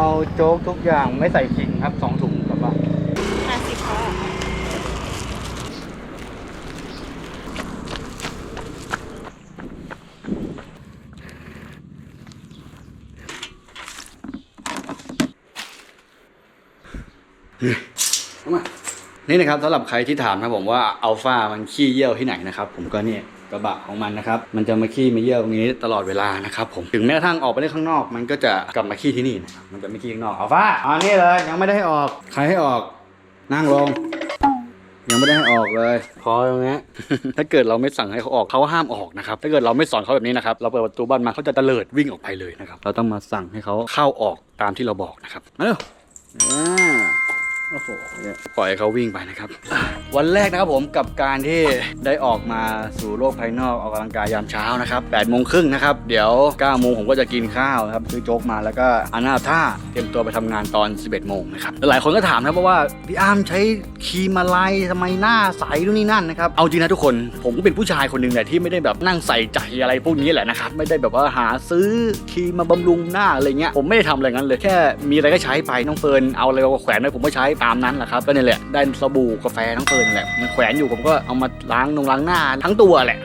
เอาโจ๊กทุกอย่างไม่ใส่ขิงครับสองถุงกลับบ้านห้าสิบค่ะนี่นะครับสำหรับใครที่ถามนะผมว่าอัลฟามันขี้เยี่ยวที่ไหนนะครับ ผมก็เนี่ย กระบะของมันนะครับ มันจะมาขี้มาเยี่ยวตรงนี้ตลอดเวลานะครับผม ถึงแม้กระทั่งออกไปได้ข้างนอก มันก็จะกลับมาขี้ที่นี่นะครับ มันจะไม่ขี้ข้างนอก เอัลฟาอันนี้เลย ยังไม่ได้ให้ออก ใครให้ออก นั่งลง ยังไม่ได้ให้ออกเลย พอตรงนี้ ถ้าเกิดเราไม่สั่งให้เขาออกเขาห้ามออกนะครับ ถ้าเกิดเราไม่สอนเขาแบบนี้นะครับ เราเปิดประตูบ้านมาเขาจะเตลิดวิ่งออกไปเลยนะครับ เราต้องมาสั่งให้เขาเข้าออกตามที่เราบอกนะครับ มาเร็วอ่ โอ้โหเนี่ยปล่อยให้เขาวิ่งไปนะครับ วันแรกนะครับผมกับการที่ได้ออกมาสู่โลกภายนอกออกกำลังกายยามเช้านะครับ8โมงครึ่งนะครับ เดี๋ยว9โมงผมก็จะกินข้าวนะครับซื้อโจ๊กมาแล้วก็อานาท่าเตรียมตัวไปทำงานตอน 11โมงนะครับหลายคนก็ถามนะครับเพราะว่าพี่อาร์มใช้ครีมอะไรทำไมหน้าใสนู่นนี่นั่นนะครับเอาจริงนะทุกคนผมก็เป็นผู้ชายคนหนึ่งแหละที่ไม่ได้แบบนั่งใส่ใจอะไรพวกนี้แหละนะครับไม่ได้แบบว่าหาซื้อครีมมาบำรุงหน้าอะไรเงี้ยผมไม่ได้ทำอะไรงั้นเลยแค่มีอะไรก็ใช้ไปน้องเฟิร์นเอาอะไรมาแขวนไว้ผมก็ใช้ตามนั้นแหละครับก็เนี่ยแหละได้สบู่กาแฟน้องเฟิร์นนั่นแหละมันแขวนอยู่ผมก็เอามาล้างนงล้างหน้าทั้งตัวแหละ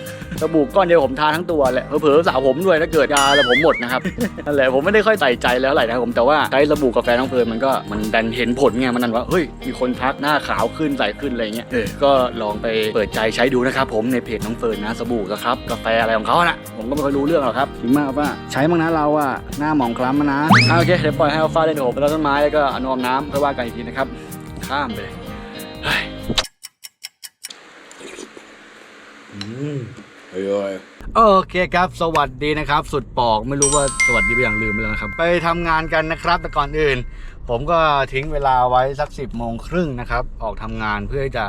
สบู่ก้อนเดียวผมทาทั้งตัวแหละเผลอๆสาวผมด้วยถ้าเกิดยาแล้วผมหมดนะครับนั่นแหละผมไม่ได้ค่อยใส่ใจแล้วเท่าไหร่นะครับผมแต่ว่าใช้สบู่กาแฟน้องเพลินมันก็มันดันเห็นผลไงมันนั่นว่าเฮ้ยมีคนทักหน้าขาวขึ้นใสขึ้นอะไรเงี้ยเออก็ลองไปเปิดใจใช้ดูนะครับผมในเพจน้องเฟิร์นนะสบู่ครับกาแฟอะไรของเขาน่ะผมก็ไม่ค่อยรู้เรื่องหรอกครับจริงมากครับว่าใช้บ้างนะเราอะหน้าหมองคล้ำมานะอะโอเคเดี๋ยวปล่อยให้อัลฟาเล่นโอบไปแล้วต้นไม้แล้วก็เอานอมน้ำค่อยว่ากันอีกทีนะครับข้ามไปเลยเฮ้ยอืม โอเคครับ สวัสดีนะครับ สุดปอกไม่รู้ว่าสวัสดีไปอย่างลืมไปแล้วนะครับ ไปทำงานกันนะครับ แต่ก่อนอื่น ผมก็ทิ้งเวลาไว้สักสิบโมงครึ่งนะครับ ออกทำงานเพื่อที่จะ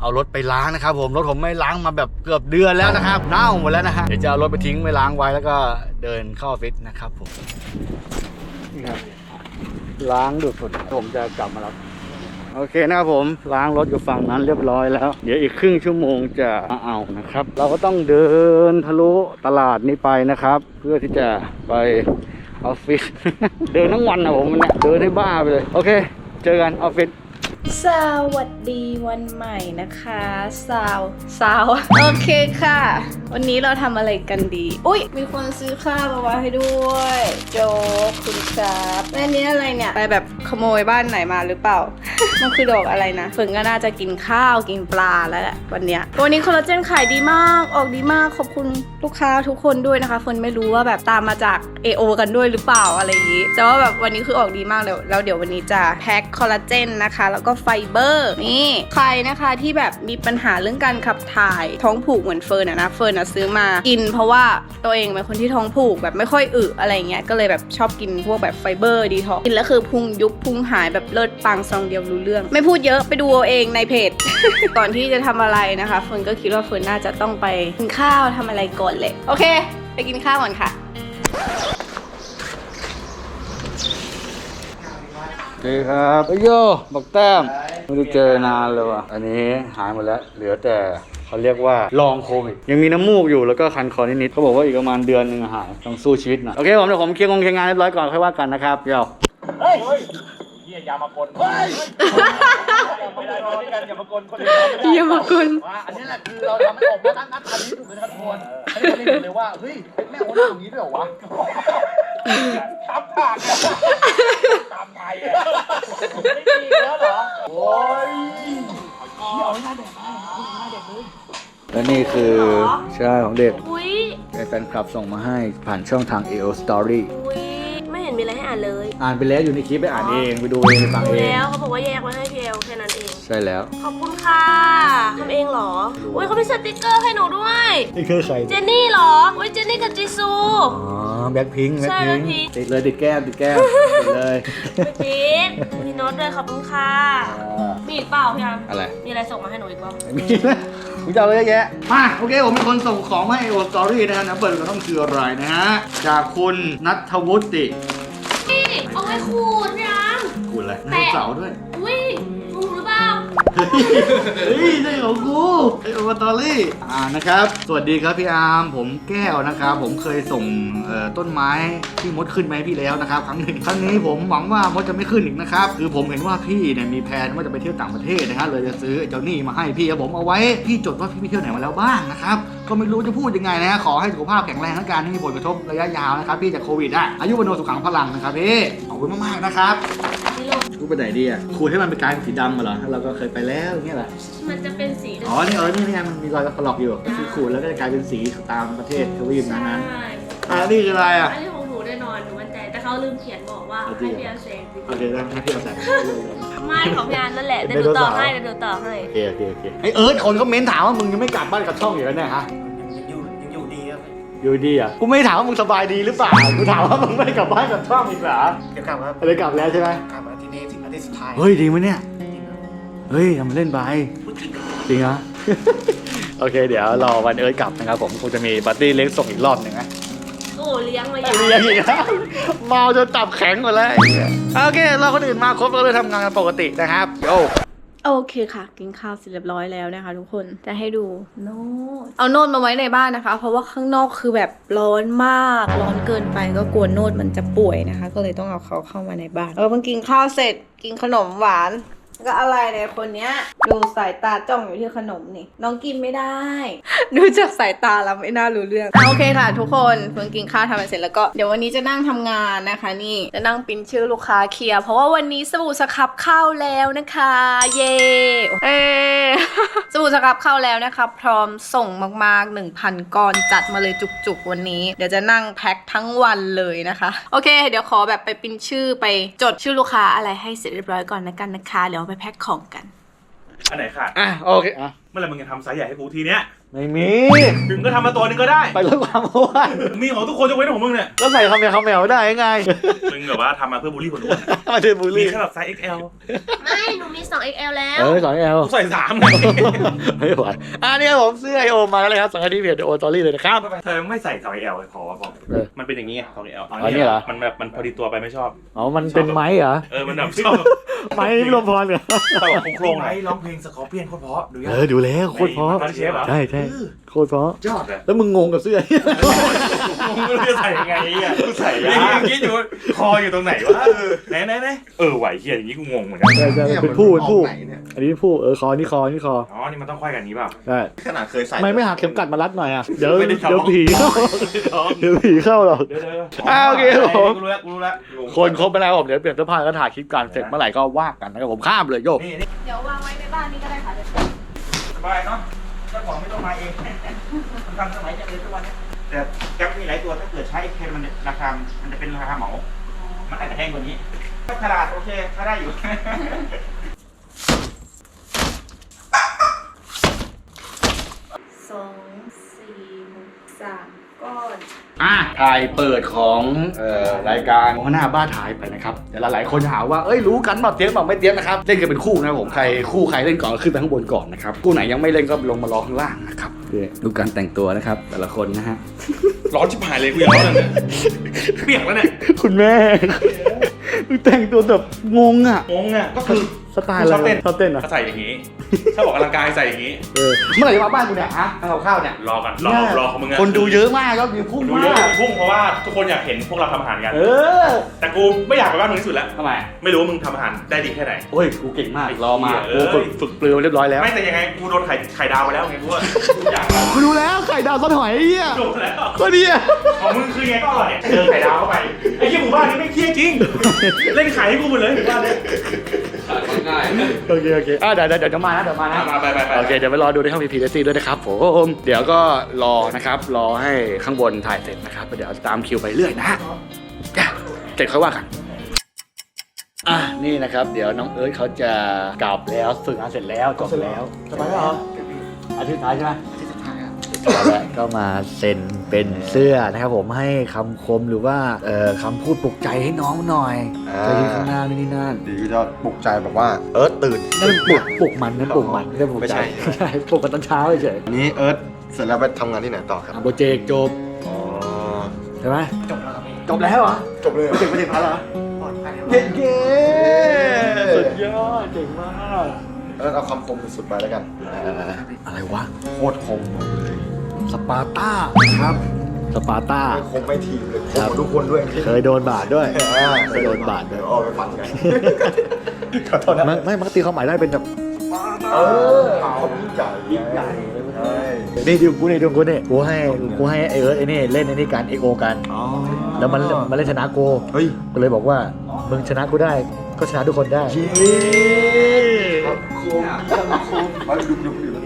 เอารถไปล้างนะครับ ผมรถผมไม่ล้างมาแบบเกือบเดือนแล้วนะครับเน่าหมดแล้วนะฮะเดี๋ยวจะเอารถไปทิ้งไปล้างไว้แล้วก็เดินเข้าออฟฟิศนะครับผมนี่ครับล้างดูดฝุ่นผมจะกลับมาแล้ว โอเคนะครับผมล้างรถอยู่ฝั่งนั้นเรียบร้อยแล้ว เดี๋ยวอีกครึ่งชั่วโมงจะมาเอานะครับ เราก็ต้องเดินทะลุตลาดนี้ไปนะครับ เพื่อที่จะไปออฟฟิศเดินทั้งวันนะผมเนี่ยเดินให้บ้าไปเลย โอเค เจอกันออฟฟิศ สวัสดีวันใหม่นะคะสาวสาวโอเคค่ะ วันนี้เราทำอะไรกันดี อุ้ยมีคนซื้อข้าวมาไว้ให้ด้วย โจกคุณครับแม่นี้อะไรเนี่ย ไปแบบขโมยบ้านไหนมาหรือเปล่า มันคือดอกอะไรนะฝนก็น่าจะกินข้าวกินปลาแล้วแหละวันเนี้ยวันนี้คอลลาเจนขายดีมากออกดีมากขอบคุณลูกค้าทุกคนด้วยนะคะฝนไม่รู้ว่าแบบตามมาจาก AO กันด้วยหรือเปล่าอะไรอย่างนี้แต่ว่าแบบวันนี้คือออกดีมากเลยแล้วเดี๋ยววันนี้จะแพ็คคอลลาเจนนะคะแล้วก็ก็ไฟเบอร์ นี่ใครนะคะที่แบบมีปัญหาเรื่องการขับถ่าย ท้องผูกเหมือนเฟิร์นอะนะ เฟิร์นอะซื้อมากิน เพราะว่าตัวเองเป็นคนที่ท้องผูกแบบไม่ค่อยอึอะไรเงี้ยก็เลยแบบชอบกินพวกแบบไฟเบอร์ดีท็อกกินแล้วคือพุงยุบพุงหายแบบเลิศปังซองเดียวรู้เรื่อง ไม่พูดเยอะไปดูเอาเองในเพจก่อนที่จะทำอะไรนะคะเฟิร์นก็คิดว่าเฟิร์นน่าจะต้องไปกินข้าวทำอะไรก่อนเลยโอเค ไปกินข้าวก่อนค่ะ โอเคครับเอ้ยโยบักแต้มไม่ได้เจอนานเลยว่ะ อันนี้หายหมดแล้ว เหลือแต่เขาเรียกว่าลองโควิด ยังมีน้ำมูกอยู่แล้วก็คันคอนิดๆเขาบอกว่าอีกประมาณเดือนหนึงอะหายต้องสู้ชีวิตหน่อยโอเคผมเดี๋ยวผมเคลียร์งงเคลียร์งานเรียบร้อยก่อนค่อยว่ากันนะครับเดี๋ยวเฮียอย่ามากลเฮ้ยไม่ได้ไม่ได้กันอย่ามากลคนอื่นอย่ามากลว่าอันนี้แหละคือเราทำให้ออกมาตั้งนัดทันนี้ถูกไหมครับทุกคนให้คนเห็นเลยว่าเฮ้ยแม่โอ้ยอย่างนี้ด้วยเหรอวะตามทางเนี่ยตามไทย นี่คือใช่ของเด็กอุ้ยแฟนคลับส่งมาให้ผ่านช่องทาง AO Story อุ้ยไม่เห็นมีอะไรให้อ่านเลย อ่านไปแล้วอยู่ในคลิปไปอ่านเองไปดูเองไปฟังดูเองแล้วเขาบอกว่าแยกไว้ให้พี่เอลแค่นั้นเอง ใช่แล้ว ขอบคุณค่ะทำเองเหรอ อุ้ยเขามีสติกเกอร์ให้หนูด้วย นี่คือใครเจนนี่เหรอ อุ้ยเจนนี่กับจีซู อ๋อแบ็คพิงค์แบ็คใช่พิง Blackpink ติดเลยติดแก้มติดแก้มติดเลย ไปพีทมีโน้ตด้วยขอบคุณค่ะอ่ามีอีกเปล่าพี่อาร์มอะไร มีอะไรส่งมาให้หนูอีกเปล่าไม่มีนะผ มจะเอาเยอะแยะมาโอเคผมเป็นคนส่งของมาให้โอสตอรี่นะฮะนะเปิดก็ต้องคืออะไรนะฮะจากคุณนัทวุฒินี่เอาไว้ขูดพี่อาร์มคุณอะไรแปะไดโนเสาร์ด้วย อุ้ยถูกหรือ เฮ้ยได้ของกูไอโอวาตอรี่อ่านะครับ สวัสดีครับพี่อาร์มผมแก้วนะครับ ผมเคยส่งเอ่อต้นไม้ที่มดขึ้นไหมาให้พี่แล้วนะครับ ครั้งหนึ่งครั้งนี้ผมหวังว่ามดจะไม่ขึ้นอีกนะครับ คือผมเห็นว่าพี่เนี่ยมีแผนว่าจะไปเที่ยวต่างประเทศนะครับเลยจะซื้อไอ้เจ้านี่มาให้พี่ครับผมเอาไว้ พี่จดว่าพี่ไปเที่ยวไหนมาแล้วบ้างนะครับ ก็ไม่รู้จะพูดยังไงนะขอให้สุขภาพแข็งแรงและการไม่มีผลกระทบระยะยาวนะครับพี่จากโควิดอะอายุวันโนสุขังพลังนะครับพี่ขอบคุณมากๆนะครับ นี่ลงรูปไปไหนดีอะขูดให้มันเป็นกลายเป็นสีดำมาเหรอเราก็เคยไปแล้วอย่างเงี้ยแหละมันจะเป็นสีอ๋อนี่เออนี่นี่ไงมันมีรอยกระหลอกอยู่คือขูดแล้วก็จะกลายเป็นสีตามประเทศทวีปนั้นนั้นใช่ๆอ่านี่คืออะไรอะอันนี้ของหนูแน่นอนหนูมั่นใจ แต่เขาลืมเขียนบอกว่าเอาจริให้งเหรอพี่อาเซนโอเคได้ให้พี่เอาใส่ไม่ของพี่อันนั่นแหละเป็เดี๋นยวหนูต่อไดโนเสาร์ให้เดี๋ยวหนูต่อให้ โอเคโอเคโอเคไอเอิร์ธคนเขาเม้นถามว่ามึงยังไม่กลับบ้านกับช่องอยู่แล้วเนี่ยฮะ อยู่ดีอะ กูไม่ได้ถามว่ามึงสบายดีหรือเปล่า กูถามว่ามึงไม่กลับบ้านกับช่องอีกเหรอเดี๋ยวกลับครับอะไรกลับแล้วใช่ไหมกลับมาที่นี่อาทิตย์สุดท้ายเฮ้ยดีไหมเนี่ยจริงครับเฮ้ยทำเล่นไปพูดจริงครับจริงเหรอ โอเค เดี๋ยวรอวันเอิร์ธกลับนะครับผมคงจะมีปาร์ตี้เล็กส่งอีกรอบหนึ่งนะ โอ้เลี้ยงมาอเรีย่างยกอีกแล้วเมาจนตับแข็งหมดแล้วโอเค เราคนอื่นมาครบเราเลยทำงานกันปกตินะครับโย โอเคค่ะ กินข้าวเสร็จเรียบร้อยแล้วนะคะทุกคนจะให้ดูโน้ตเอาโน้ตมาไว้ในบ้านนะคะ เพราะว่าข้างนอกคือแบบร้อนมาก ร้อนเกินไปก็กลัวโน้ตมันจะป่วยนะคะ ก็เลยต้องเอาเขาเข้ามาในบ้านเราเพิ่งกินข้าวเสร็จกินขนมหวาน ก็อะไรเนี่ยคนเนี้ย ดูสายตาจ้องอยู่ที่ขนมนี่ น้องกินไม่ได้ ดูจากสายตาแล้วไม่น่ารู้เรื่องอะโอเคค่ะ ทุกคนเพิ่งกินข้าวทำไปเสร็จแล้วก็เดี๋ยววันนี้จะนั่งทำงานนะคะ นี่จะนั่งปริ้นชื่อลูกค้าเคลียร์เพราะว่าวันนี้สบู่สครับเข้าแล้วนะคะ เย้เอ สบู่สครับเข้าแล้วนะคะ พร้อมส่งมากๆ 1,000ก้อนจัดมาเลยจุกๆวันนี้ เดี๋ยวจะนั่งแพ็คทั้งวันเลยนะคะ โอเค เดี๋ยวขอแบบไปปริ้นชื่อไปจดชื่อลูกค้าอะไรให้เสร็จเรียบร้อยก่อนนะกันนะคะเดี๋ยวไปแพ็คของกันอันไหนขาดอะโอเคอะเมื่อไหรมึงจะทำไซส์ใหญ่ให้กูทีเนี้ยไม่มีมึงก็ทำมาตัวหนึงก็ได้ ไปลดความอ้วนมีของทุกคนยกเว้นของมึงเนี่ยแล้วใส่คำแมวคำแมวได้ยังไง มึงแบบว่าทำมาเพื่อบูลลี่คนอื่นมาเดินบูลมีลี่แค่แบบไซส์ XL ไม่ หนูมี 2XL แล้ว เออสองแอลกูใส่สามไงไม่ไหวอะนี่ครับผมเสื้อไอโอมมาแล้วเลยครับสังกัดที่เพจโอตอรี่เลยนะครับ เธอไม่ใส่ 2XL พอวะบอกเออมันเป็นอย่างงี้ไง 2XL อ๋อเนี่ยเหรอ มันแบบมันพอดีตัวไปไม่ชอบ อ๋อ มันเป็นไม้เหรอ เออมันแบบชอบไม้ลมพรเหรอแต่แบบโครงๆไอ้ร้องเพลงสกอร์เปียนโคตรเพราะดูยัเองอดูแล้วโคตรเพราะใน Master Chef เหรอใช่ใช่โคตรเพราะยอดเลยแล้วมึงงงกับเสื้อมึงไม่รู้จะใส่ยังไงอะกูใส่ยาก คิดอยู่ว่าคออยู่ตรงไหนวะเออไหนไหนไหนเออไหวเฮียอย่างงี้กูงงเหมือนกันใช่ใช่เป็นผู้เป็นผู้อันนี้เป็นผู้เออคอนี่คอนี่คออ๋อนี่มันต้องค่อยกันนี้เปล่าใช่ขนาดเคยใส่ทำไมไม่หาเข็มกัดมารัดหน่อยอะเดี๋ยวไม่ได้ท้องเดี๋ยวผีเข้าเดี๋ยวผีเข้าหรอก เดี๋ยวเดี๋ยวอ่าโอเคครับผม กูรู้แล้วกูรู้แล้วคนครบไปแล้วผมเดี๋ยวเปลี่ยนเสื้อผ้าแล้วก็ถ่ายคลิปกันเสร็จเมื่อไหร่ก็ว่ากันนะครับผมข้ามเลยโยก นี่นี่เดี๋ยววางไว้ในบ้านนี้ก็ได้ค่ะสบายเนาะ มาเองมันทำสมัยจะเลยทุกวันนี้แต่แก๊ปมีหลายตัวถ้าเกิดใช้เคนมันราคา มันจะเป็นราคาเหมา มันอาจจะแพงกว่านี้ฉลาดโอเคถ้าได้อยู่ สองสี่สามก้อน อะ ถ่ายเปิดของเอ่อรายการหัวหน้าบ้าถ่ายไปนะครับเดี๋ยวหลายๆคนหาว่าเอ้ยรู้กันแบบเตี้ยแบบไม่เตี้ยนะครับเล่นกันเป็นคู่นะครับผมใครคู่ใครเล่นก่อนก็ขึ้นไปข้างบนก่อนนะครับคู่ไหนยังไม่เล่นก็ลงมารอข้างล่างนะครับนี่ดูการแต่งตัวนะครับ แต่ละคนนะฮะ ร้อนชิบหายเลยกูยังร้อนเลยเนี่ยเปียกแล้วเนี่ยคุณแม่ดูแต่งตัวแบบงงอะ งงอะก็คือสไตล์อะไรชอบเต้นชอบเต้นอะก็ใส่อย่างนี้ชอบออกกำลังกายใส่อย่างนี้ เออเมื่อไหร่จะมาบ้านกูเนี่ยฮะทำกับข้าวเนี่ย รอกันรอรอของมึงอะคนดูเยอะมากก็มีพุ่งดูเยมาอะกพุ่งเพราะว่าทุกคนอยากเห็นพวกเราทำอาหารกัน เออแต่กูไม่อยากไปบ้านมึงที่สุดแล้ว ทำไมไม่รู้ว่ามึงทำอาหารได้ดีแค่ไหน โอ้ยกูเก่งมากรอมาเอกูอฝึกฝึกปลือมาเรียบร้อยแล้วไม่แต่ยังไงกูโดนไข่ไข่ดาวมาแล้วไงกูว่ากูอยากลองกูรู้แล้วไข่ดาวซอสหอยไอ้เหี้ยโดนแล้ว ก็ดีอะของมึงคือไงก็อร่อยเจอไข่ดาวเข้าไปไอ้ยี่หมู่บ้านนี้ไม่เครียดจริง เล่นไข่ให้กูหมดเลยหมู่บ้านเนี้ย โอเคโอเคอะเดี๋ยวเดี๋ยวเดี๋ยวจะมานะเดี๋ยวมานะมาไปไปไปโอเคเดี๋ยวไปรอดูในห้องพีพีเดซี่ด้วยนะครับผมเดี๋ยวก็รอนะครับรอให้ข้างบนถ่ายเสร็จนะครับเดี๋ยวตามคิวไปเรื่อยนะฮะจ้ะเสร็จค่อยว่ากันอะนี่นะครับ เดี๋ยวน้องเอิร์ธเขาจะกลับแล้วฝึกงานเสร็จแล้วจบแล้วสบายแล้วเหรออาทิตย์สุดท้ายใช่ไหม แล้วก็มาเซ็นเป็นเสื้อนะครับผมให้คำคมหรือว่าเอ่อคำพูดปลุกใจให้น้องหน่อยอ่า จะยืนข้างหน้านี่นี่นั่นดีก็จะปลุกใจแบบว่า เอิร์ธตื่น นั่นปลุกปลุกมันนั่นปลุกมันไม่ใช่ปลุกไม่ใจใช่ ใช่ปลุกกันตอนเช้าเฉยวันนี้เอิร์ธเสร็จแล้วไปทำงานที่ไหนต่อครับอะโปรเจกต์จบอ๋อใช่ไหมจบแล้วครับพี่จบแล้วเหรอจบเลยโปรเจกต์โปรเจกต์พันเหรอปลอดภัยเย้เย้สุดยอดเจ๋งมาก เออเอาคำคมสุดๆไปแล้วกันอะไรวะโคตรคมเลยสปาร์ต้าครับสปาร์ต้าคมไม่ทีมเลยคครัมบทุกคนด้วยเคยโดนบาดด้วยอ่าเคยโดนบาดด้วยเดี๋ยวออกไปฟันกันขอโทษนะไม่ไม่ปกติเขาหมายได้เป็นแบบเออเขายิ่งใหญ่ยิ่งใหญ่ใช่นี่ดูกูนี่ดูกูนี่กูให้กูให้ไอเอิร์ธไอนี่เล่นไอนี่กันเอโอกันอ๋อแล้วมันมันเล่นชนะกูเฮ้ยก็เลยบอกว่ามึงชนะกูได้ก็ชนะทุกคนได้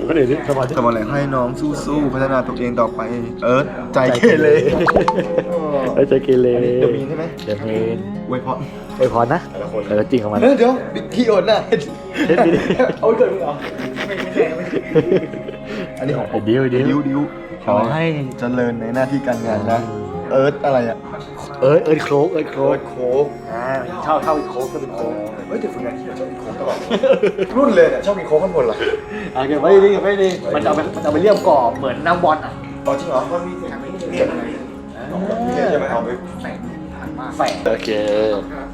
ก็เดี๋ยวนี้สมาธิทำอะไรให้น้องสู้ๆพัฒนาตัวเองต่อไป เอิร์ธใจเกเรไอ้ใจเกเรเดมีนใช่ไหมเดยวเมนอวยพรไอพรนะแต่ละคนแต่ก็จริงของมันเดี๋ยวบิ๊กที่โอนน่ะเฮ็ดดีเอาเกิดมึงเหรออันนี้ของผมดิวดิวดิวดิวขอให้เจริญในหน้าที่การงานนะ เอิร์ธอะไรอะ เอิร์ธเอิร์ธโครกเอิร์ธโครเอิกร์ธโค้กอ่าเช่าเช่าอีกโครกก็เป็นโครกเฮ้ยแต่ฝึกงานที่เราชอบกินโค้กตลอดรุ่นเลยเนี่ยชอบกินโค้กกันหมดเหรออะเก็บไว้ดิเก็บไว้ดิมันจะเอาไปมันจะเอาไปเลี่ยมกรอบเหมือนน้ำบอลอะอ๋อจริงเหรอมันมีเนี่ยเนี่ยใช่ไหมเอาไปแฝงแฝงโอเค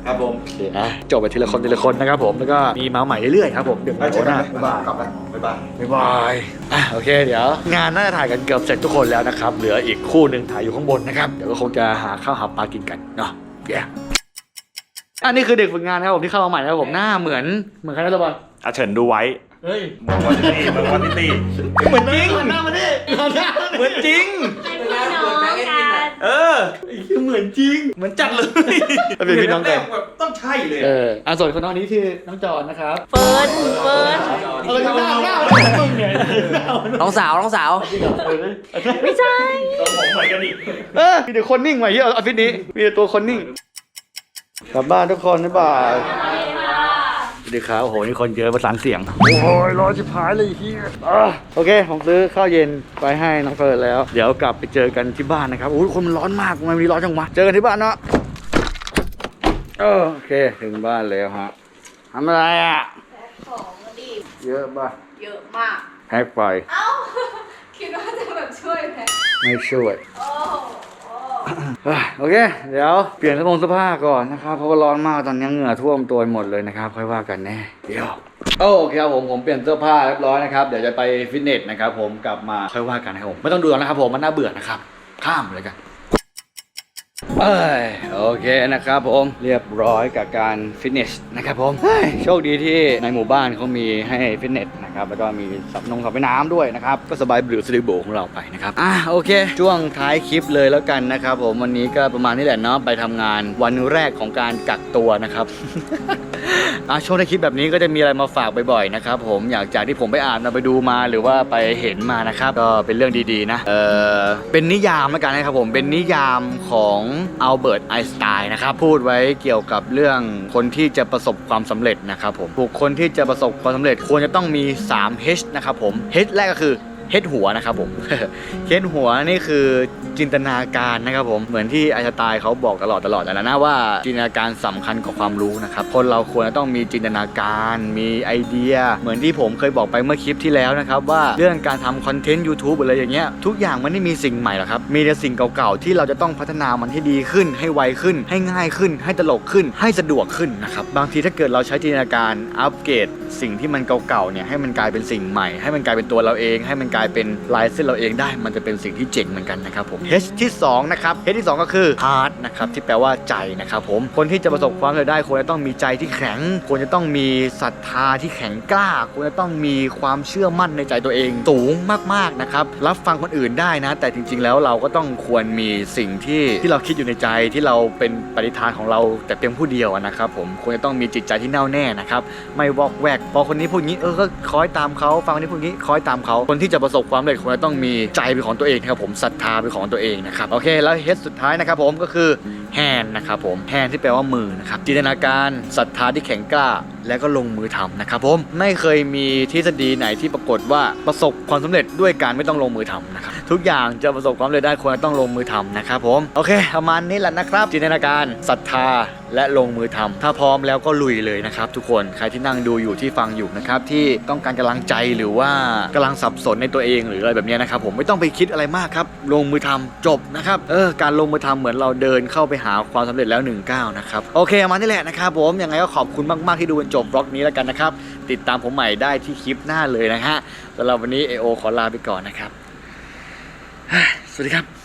ครับผมโอเคอะจบไปทีละคนทีละคนนะครับผมแล้วก็มีมาใหม่เรื่อยๆครับผมเดี๋ยวไปเจอหกันน้านะบ๊ายบายกลับแล้วบ๊ายบายบ๊ายบายอะโอเคเดี๋ยว งานน่าจะถ่ายกันเกือบเสร็จทุกคนแล้วนะครับเหลืออีกคู่หนึ่งถ่ายอยู่ข้างบนนะครับเดี๋ยวก็คงจะหาข้าวหาปลากินกันเนาะเย้อันนี้คือเด็กฝึกงานนะครับผมที่เข้ามาใหม่นะครับผมหน้าเหมือนเหมือนใครนะตะบอลอาเฉินดูไว้เฮ้ยเมืองวอติตี้เมืองวอติตี้เหมือนจริงเหมือนหน้ามาดิเหมือนจริงเป็นพี่น้องกัน เออเหมือนจริง เหมือนจัดเลยเป็นพี่น้องกัน แบบต้องใช่เลยเอออะส่วนคนน้องนี้คือน้องจอนนะครับเฟิร์นเฟิร์นเอาเลยหน้าหน้ามันมึงเนี่ยหน้ามันน้องสาวน้องสาว ไม่ใช่ของเหมือนกันอีก เออมีแต่คนนิ่งใหม่ที่ออฟฟิศนี้ มีแต่ตัวคนนิ่ง กลับบ้านทุกคนบ๊ายบายสวัส ดีครับโอ้โหนี่คนเยอะประสานเสียง โอ้ยรอชิบหายเลยเฮียอะโอเค ผมซื้อข้าวเย็นไปให้น้องเฟิร์นแล้ว เดี๋ยวกลับไปเจอกันที่บ้านนะครับโอ้ยคนมันร้อนมากทำไมมีร้อนจังวะเจอกันที่บ้านเนาะเออโอเคถึงบ้านแล้วฮะทำอะไรอะของดีเยอะป่ะเยอะมากแฮกไฟเอ้า คิดว่าจะแบบช่วยไหมไม่ช่วย โอเค เดี๋ยวเปลี่ยนเสื้อผงเสื้อผ้าก่อนนะครับเพราะว่าร้อนมากตอนนี้เหงื่อท่วมตัวหมดเลยนะครับค่อยว่ากันแน่เดี๋ยวโอเคครับผมผมเปลี่ยนเสื้อผ้าเรียบร้อยนะครับเดี๋ยวจะไปฟิตเนสนะครับผมกลับมาค่อยว่ากันนะครับผมไม่ต้องดูแล้วนะครับผมมันน่าเบื่อนะครับข้ามเลยกัน เอ้ยโอเคนะครับผมเรียบร้อยกับการฟิตเนสนะครับผมเฮ้ยโชคดีที่ในหมู่บ้านเขามีให้ฟิตเนสนะครับแล้วก็มีสับนงสับไปน้ำด้วยนะครับ ก็สบายบรือสลิโบของเราไปนะครับอะโอเค ช่วงท้ายคลิปเลยแล้วกันนะครับผมวันนี้ก็ประมาณนี้แหละเนาะไปทำงานวันแรกของการกักตัวนะครับอะช่วงในคลิปแบบนี้ก็จะมีอะไรมาฝากบ่อยๆนะครับผมอยากจากที่ผมไปอ่านมาไปดูมาหรือว่าไปเห็นมานะครับก็เป็นเรื่องดีๆนะเออเป็นนิยามแล้วกันนะครับผมเป็นนิยามของอัลเบิร์ตไอน์สไตน์นะครับพูดไว้เกี่ยวกับเรื่องคนที่จะประสบความสำเร็จนะครับผมบุคคลที่จะประสบความสำเร็จควรจะต้องมี 3 H นะครับผม H แรกก็คือ เฮดหัวนะครับผมเฮดหัวนี่คือจินตนาการนะครับผมเหมือนที่ไอน์สไตน์เขาบอกตลอดตลอดแล้วนะว่าจินตนาการสำคัญกว่าความรู้นะครับคนเราควรจะต้องมีจินตนาการ มีไอเดีย เหมือนที่ผมเคยบอกไปเมื่อคลิปที่แล้วนะครับว่าเรื่องการทำคอนเทนต์ YouTube อะไรอย่างเงี้ยทุกอย่างมันไม่มีสิ่งใหม่หรอกครับมีแต่สิ่งเก่าๆที่เราจะต้องพัฒนามันให้ดีขึ้น ให้ไวขึ้น ให้ง่ายขึ้น ให้ตลกขึ้น ให้สะดวกขึ้นนะครับบางทีถ้าเกิดเราใช้จินตนาการอัปเกรดสิ่งที่มันเก่าๆเนี่ยให้มันกลายเป็นสิ่งใหม่ ให้มันกลายเป็นตัวเราเองให้มันกลายเป็นลายเส้นเราเองได้ มันจะเป็นสิ่งที่เจ๋งเหมือนกันนะครับผม H ที่สองนะครับ H ที่สองก็คือ heart นะครับที่แปลว่าใจนะครับผมคนที่จะประสบความสำเร็จได้ควรจะต้องมีใจที่แข็งควรจะต้องมีศรัทธาที่แข็งกล้าควรจะต้องมีความเชื่อมั่นในใจตัวเองสูงมากๆนะครับรับฟังคนอื่นได้นะ แต่จริง ๆ แล้วเราก็ต้องควรมีสิ่งที่ที่เราคิดอยู่ในใจที่เราเป็นปณิธานของเราแต่เพียงผู้เดียวนะครับผมควรจะต้องมีจิตใจที่แน่วแน่นะครับไม่วอกแวกพอคนนี้พูดงี้เออก็คอยตามเขาฟังคนนี้พูดงี้คอยตามเขาคนที่จะประประสบความสำเร็จควรจะต้องมีใจเป็นของตัวเองนะครับผมศรัทธาเป็นของตัวเองนะครับโอเคแล้วเฮดสุดท้ายนะครับผมก็คือแฮนนะครับผมแฮนที่แปลว่ามือนะครับจินตนาการศรัทธาที่แข็งกล้าแล้วก็ลงมือทำนะครับผมไม่เคยมีทฤษฎีไหนที่ปรากฏว่าประสบความสำเร็จด้วยการไม่ต้องลงมือทำนะครับทุกอย่างจะประสบความสำเร็จได้ควรต้องลงมือทำนะครับผมโอเคประมาณนี้แหละนะครับ จินตนาการศรัทธาและลงมือทำถ้าพร้อมแล้วก็ลุยเลยนะครับ ทุกคนใครที่นั่งดูอยู่ที่ฟังอยู่นะครับที่ต้องการกำลังใจหรือว่ากำลังสับสนในตัวเองหรืออะไรแบบนี้นะครับผมไม่ต้องไปคิดอะไรมากครับลงมือทำจบนะครับเออการลงมือทำเหมือนเราเดินเข้าไปหาความสำเร็จแล้ว1ก้าวนะครับโอเคประมาณนี้แหละนะครับผมยังไงก็ขอบคุณมากๆที่ดูจนจบบล็อกนี้แล้วกันนะครับ ติดตามผมใหม่ได้ที่คลิปหน้าเลยนะฮะสำหรับวันนี้เอโอขอลาไปก่อนนะครับ สวัสดีครับ